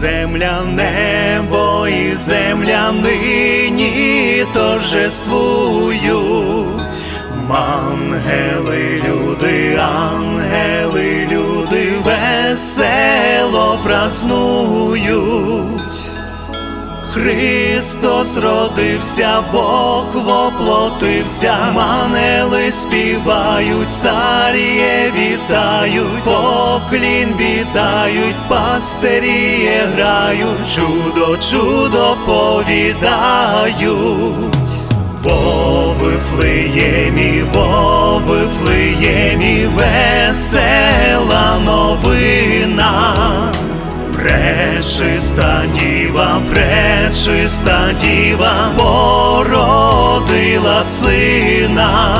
земля, небо, і земля нині торжествують. Мангели, люди, ангели, люди весело празнують. Христос родився, Бог воплотився, манели співають, царіє вітають, поклін віддають, пастирі грають, чудо, чудо повідають. Во Вифлеємі, во Вифлеємі, весела новина. Пречиста діва, пречиста діва, породила сина.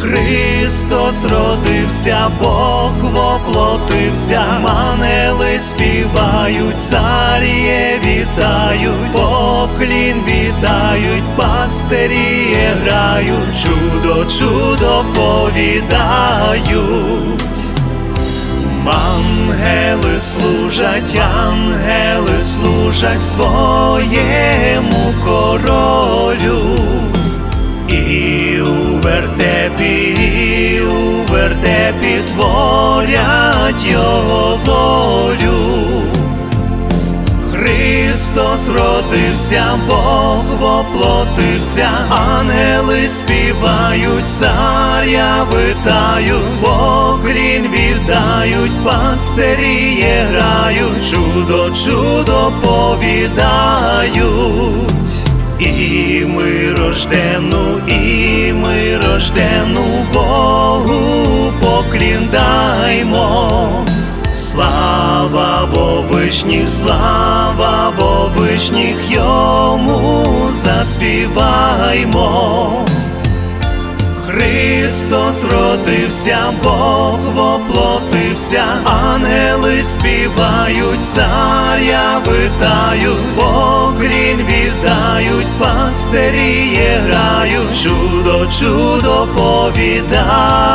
Христос родився, Бог воплотився, манели співають, царіє вітають, поклін віддають, пастирі грають, чудо, чудо повідають. Служать, ангели служать своєму королю. І у вертепі, і у вертепі творять його Христос родився, Бог воплотився, ангели співають, царя витають, поклін віддають, пастирі грають, чудо, чудо повідають. І ми рождену, і ми рождену Богу поклін даймо. Слава во вишніх, слава во вишніх, йому заспіваймо. Христос родився, Бог воплотився, ангели співають, царя витають, поклін віддають, пастирі грають, чудо, чудо повідають.